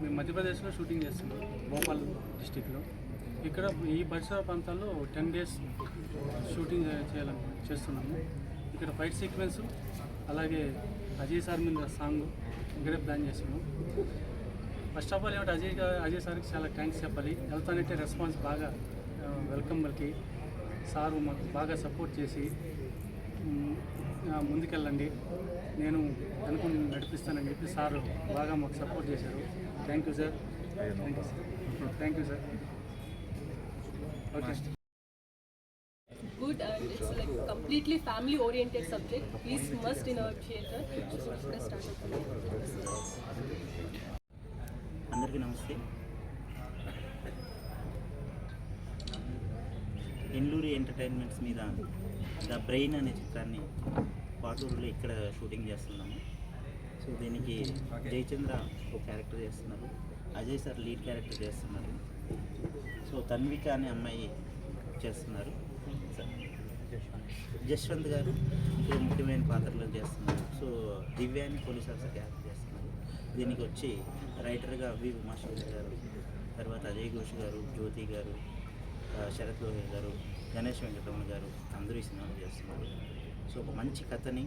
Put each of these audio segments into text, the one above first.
మేము మధ్యప్రదేశ్లో షూటింగ్ చేస్తున్నాం భోపాల్ డిస్టిక్లో. ఇక్కడ ఈ పరిసర ప్రాంతాల్లో టెన్ డేస్ షూటింగ్ చేయాలని చేస్తున్నాము. ఇక్కడ ఫైట్ సీక్వెన్స్ అలాగే అజయ్ సార్ మీద సాంగ్ ఇక్కడే ప్లాన్ చేసాము ఫస్ట్ ఆఫ్ ఆల్ ఏమిటి అజయ్ అజయ్ సార్కి చాలా థ్యాంక్స్ చెప్పాలి. వెళ్తానంటే రెస్పాన్స్ బాగా వెల్కమ్ బల్కి సారు మాకు బాగా సపోర్ట్ చేసి ముందుకెళ్ళండి. నేను అనుకుని నడిపిస్తానని చెప్పి సార్ బాగా మాకు సపోర్ట్ చేశారు. Thank you sir thank you sir thank you sir okay good and it's like completely family oriented subject. Is must in our theater అందరికీ నమస్తే. ఎన్లూరి ఎంటర్టైన్మెంట్స్ మీద ద బ్రెయిన్ అనే చిత్రాన్ని పాటూరులో ఇక్కడ షూటింగ్ చేస్తున్నాము. సో దీనికి జయచంద్ర ఒక క్యారెక్టర్ చేస్తున్నారు. అజయ్ సార్ లీడ్ క్యారెక్టర్ చేస్తున్నారు. సో తన్విక అనే అమ్మాయి చేస్తున్నారు. జశ్వంత్ గారు ఇంకో ముఖ్యమైన పాత్రలో చేస్తున్నారు. సో దివ్య అని పోలీస్ ఆఫీసర్ క్యారెక్టర్ చేస్తున్నారు. దీనికి వచ్చి రైటర్గా వి ఉమాశంకర్ గారు తర్వాత అజయ్ ఘోష్ గారు జ్యోతి గారు శరత్ లోహిల్ గారు గణేష్ వెంకటరమణ గారు అందరూ ఈ సినిమాలు చేస్తున్నారు. సో ఒక మంచి కథని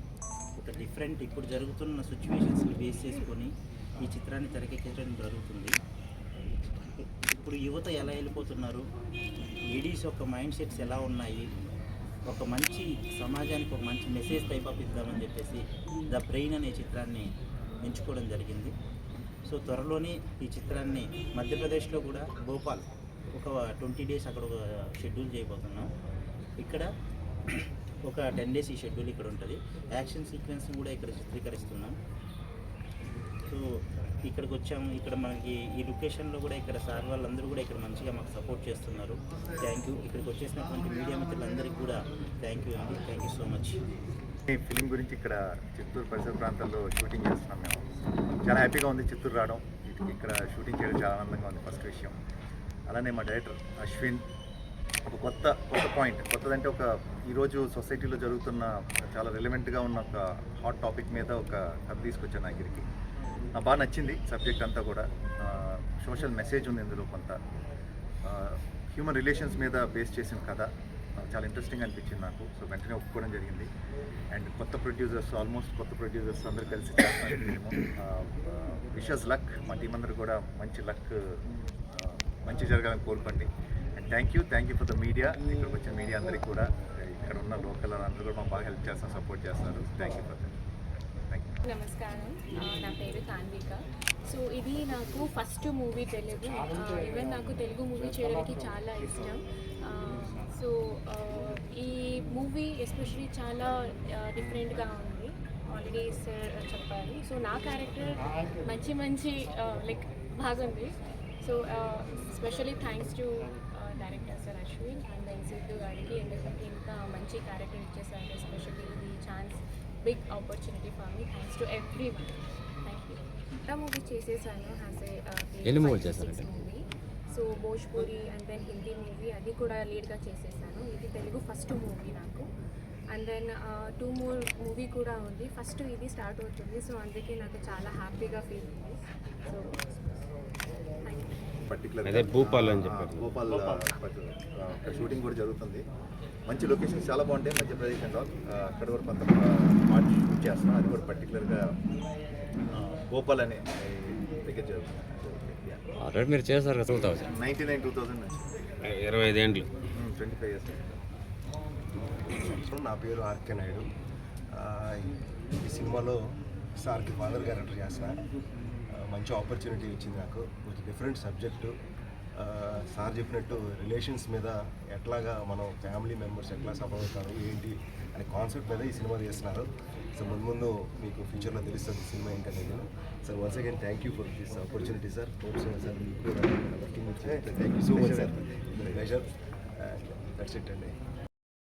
ఒక డిఫరెంట్ ఇప్పుడు జరుగుతున్న సిచ్యువేషన్స్ని బేస్ చేసుకొని ఈ చిత్రాన్ని తెరకెక్కించడం జరుగుతుంది. ఇప్పుడు యువత ఎలా వెళ్ళిపోతున్నారు? లేడీస్ యొక్క మైండ్ సెట్స్ ఎలా ఉన్నాయి? ఒక మంచి సమాజానికి ఒక మంచి మెసేజ్ టైప్ ఆఫ్ ఇద్దామని చెప్పేసి ద బ్రెయిన్ అనే చిత్రాన్ని ఎంచుకోవడం జరిగింది. సో త్వరలోనే ఈ చిత్రాన్ని మధ్యప్రదేశ్లో కూడా భోపాల్ ఒక ట్వంటీ డేస్ అక్కడ ఒక షెడ్యూల్ చేయబోతున్నాం. ఇక్కడ ఒక టెన్ డేస్ ఈ షెడ్యూల్ ఇక్కడ ఉంటుంది. యాక్షన్ సీక్వెన్స్ కూడా ఇక్కడ చిత్రీకరిస్తున్నాం. సో ఇక్కడికి వచ్చాము ఇక్కడ మనకి ఈ లొకేషన్లో కూడా ఇక్కడ సార్ వాళ్ళందరూ కూడా ఇక్కడ మంచిగా మాకు సపోర్ట్ చేస్తున్నారు. థ్యాంక్ యూ ఇక్కడికి వచ్చేసినటువంటి మీడియా మిత్రులందరికీ కూడా థ్యాంక్ యూ అండి. థ్యాంక్ యూ సో మచ్ ఈ ఫిలిం గురించి ఇక్కడ చిత్తూరు పరిసర ప్రాంతాల్లో షూటింగ్ చేస్తున్నాం మేము. చాలా హ్యాపీగా ఉంది చిత్తూరు రావడం. ఇక్కడ షూటింగ్ చేయడం చాలా ఆనందంగా ఉంది. ఫస్ట్ విషయం. అలానే మా డైరెక్టర్ అశ్విన్ ఒక కొత్త కొత్త పాయింట్ కొత్తదంటే ఒక ఈరోజు సొసైటీలో జరుగుతున్న చాలా రిలవెంట్గా ఉన్న ఒక హాట్ టాపిక్ మీద ఒక కథ తీసుకొచ్చాను నా దగ్గరికి నాకు బాగా నచ్చింది సబ్జెక్ట్ అంతా కూడా. సోషల్ మెసేజ్ ఉంది ఇందులో కొంత. హ్యూమన్ రిలేషన్స్ మీద బేస్ చేసిన కథ. చాలా ఇంట్రెస్టింగ్ అనిపించింది నాకు. సో వెంటనే ఒప్పుకోవడం జరిగింది. అండ్ కొత్త ప్రొడ్యూసర్స్ ఆల్మోస్ట్ కొత్త ప్రొడ్యూసర్స్ అందరూ కలిసి విషస్ లక్ మా టీం అందరూ కూడా మంచి లక్ మంచి జరగాలని కోరుకోండి. Thank you thank you for the media ఇక్కడికి వచ్చిన మీడియా అందరికీ కూడా ఇక్కడ ఉన్న లోకల్ అందరూ కూడా మాకు బాగా హెల్ప్ చేస్తారు సపోర్ట్ చేస్తారు. థ్యాంక్ యూ ఫర్ దట్ నమస్కారం. నా పేరు తాన్విక. సో ఇది నాకు ఫస్ట్ మూవీ తెలుగు. ఈవెన్ నాకు తెలుగు మూవీ చేయడానికి చాలా ఇష్టం. సో ఈ మూవీ ఎస్పెషలీ చాలా డిఫరెంట్గా ఉంది. ఆల్రెడీ సార్ చెప్పారు. సో నా క్యారెక్టర్ మంచి మంచి లైక్ బాగుంది. So specially thanks to director sir Ashwin and then Siddhu గారికి ఎందుకంటే ఇంత మంచి క్యారెక్టర్ ఇచ్చేసారు. ఎస్పెషలీ ఈ chance big opportunity for me thanks to every thank you ఇంత మూవీ చేసేసాను. హ్యాస్ ఎన్ని movies చేశారండి? Movie so Bhojpuri and then Hindi movie అది కూడా లీడ్గా చేసేసాను. ఇది తెలుగు ఫస్ట్ మూవీ నాకు. And then two more movie కూడా ఉంది. ఫస్ట్ ఇది స్టార్ట్ అవుతుంది. సో అందుకే నాకు చాలా హ్యాపీగా ఫీల్ ఉంది సో పర్టికులర్ అదే భూపాల్ అని చెప్పారు. భూపాల్ షూటింగ్ కూడా జరుగుతుంది. మంచి లొకేషన్స్ చాలా బాగుంటాయి మధ్యప్రదేశ్ అండ్ ఆల్ అక్కడ కూడా కొంత పార్ట్ షూట్ చేస్తున్నాం. అది కూడా పర్టికులర్గా భోపాల్ అనే దగ్గర జరుగుతుంది. ఆల్రెడీ మీరు చేశారు కదా two thousand ninety nine two నుంచి. ఇరవై ఐదేండ్లు ట్వంటీ ఫైవ్ ఇయర్స్ నా పేరు ఆర్కే నాయుడు. ఆ, ఈ సినిమాలో సార్కి ఫాదర్ క్యారెక్టర్ చేసిన ఆ, మంచి ఆపర్చునిటీ ఇచ్చింది నాకు. కొంచెం డిఫరెంట్ సబ్జెక్టు సార్ చెప్పినట్టు రిలేషన్స్ మీద ఎట్లాగా మనం ఫ్యామిలీ మెంబర్స్ ఎట్లా సఫర్ అవుతారు ఏంటి అనే కాన్సెప్ట్ మీద ఈ సినిమా చేస్తున్నారు సో ముందు ముందు మీకు ఫ్యూచర్లో తెలుస్తుంది సినిమా ఏంటనేది. Sir once again thank you for this opportunity sir hopes sir మీకు thank you so much sir pleasure that's it అండి